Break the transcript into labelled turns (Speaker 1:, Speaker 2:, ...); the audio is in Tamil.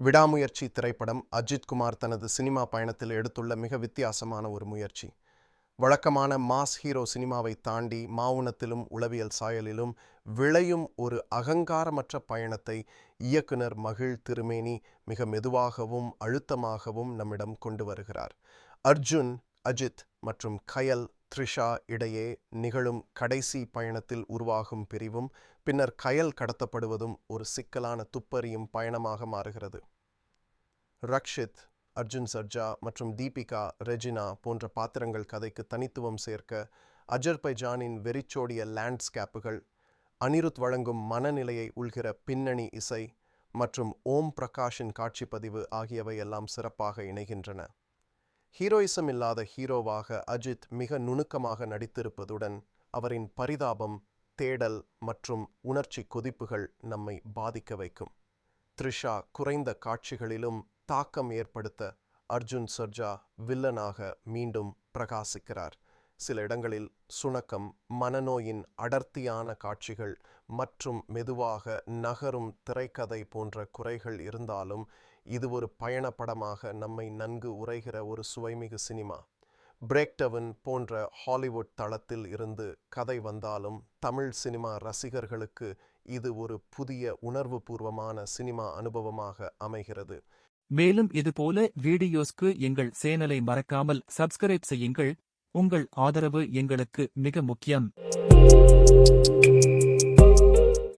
Speaker 1: விடாமுயற்சி திரைப்படம் அஜித் குமார் தனது சினிமா பயணத்தில் எடுத்துள்ள மிக வித்தியாசமான ஒரு முயற்சி. வழக்கமான மாஸ் ஹீரோ சினிமாவை தாண்டி மாவுனத்திலும் உளவியல் சாயலிலும் விளையும் ஒரு அகங்காரமற்ற பயணத்தை இயக்குனர் மகிழ் திருமேனி மிக மெதுவாகவும் அழுத்தமாகவும் நம்மிடம் கொண்டு வருகிறார். அர்ஜுன் அஜித் மற்றும் கயல் த்ரிஷா இடையே நிகழும் கடைசி பயணத்தில் உருவாகும் பிரிவும் பின்னர் கயல் கடத்தப்படுவதும் ஒரு சிக்கலான துப்பறியும் பயணமாக மாறுகிறது. ரக்ஷித் அர்ஜுன் சர்ஜா மற்றும் தீபிகா ரெஜினா போன்ற பாத்திரங்கள் கதைக்கு தனித்துவம் சேர்க்க அஜர்பைஜானின் வெறிச்சோடிய லேண்ட்ஸ்கேப்புகள் அனிருத் வழங்கும் மனநிலையை உள்கிற பின்னணி இசை மற்றும் ஓம் பிரகாஷின் காட்சிப்பதிவு ஆகியவை எல்லாம் சிறப்பாக இணைகின்றன. ஹீரோயிசம் இல்லாத ஹீரோவாக அஜித் மிக நுணுக்கமாக நடித்திருப்பதுடன் அவரின் பரிதாபம் தேடல் மற்றும் உணர்ச்சி கொதிப்புகள் நம்மை பாதிக்க வைக்கும். த்ரிஷா குறைந்த காட்சிகளிலும் தாக்கம் ஏற்படுத்த அர்ஜுன் சர்ஜா வில்லனாக மீண்டும் பிரகாசிக்கிறார். சில இடங்களில் சுணக்கம் மனநோயின் அடர்த்தியான காட்சிகள் மற்றும் மெதுவாக நகரும் திரைக்கதை போன்ற குறைகள் இருந்தாலும் இது ஒரு பயணப்படமாக நம்மை நன்கு உரைகிற ஒரு சுவைமிகு சினிமா. பிரேக்டவன் போன்ற ஹாலிவுட் தளத்தில் இருந்து கதை வந்தாலும் தமிழ் சினிமா ரசிகர்களுக்கு இது ஒரு புதிய உணர்வுபூர்வமான சினிமா அனுபவமாக அமைகிறது.
Speaker 2: மேலும் இதுபோல வீடியோஸ்க்கு எங்கள் சேனலை மறக்காமல் சப்ஸ்கிரைப் செய்யுங்கள். உங்கள் ஆதரவு எங்களுக்கு மிக முக்கியம்.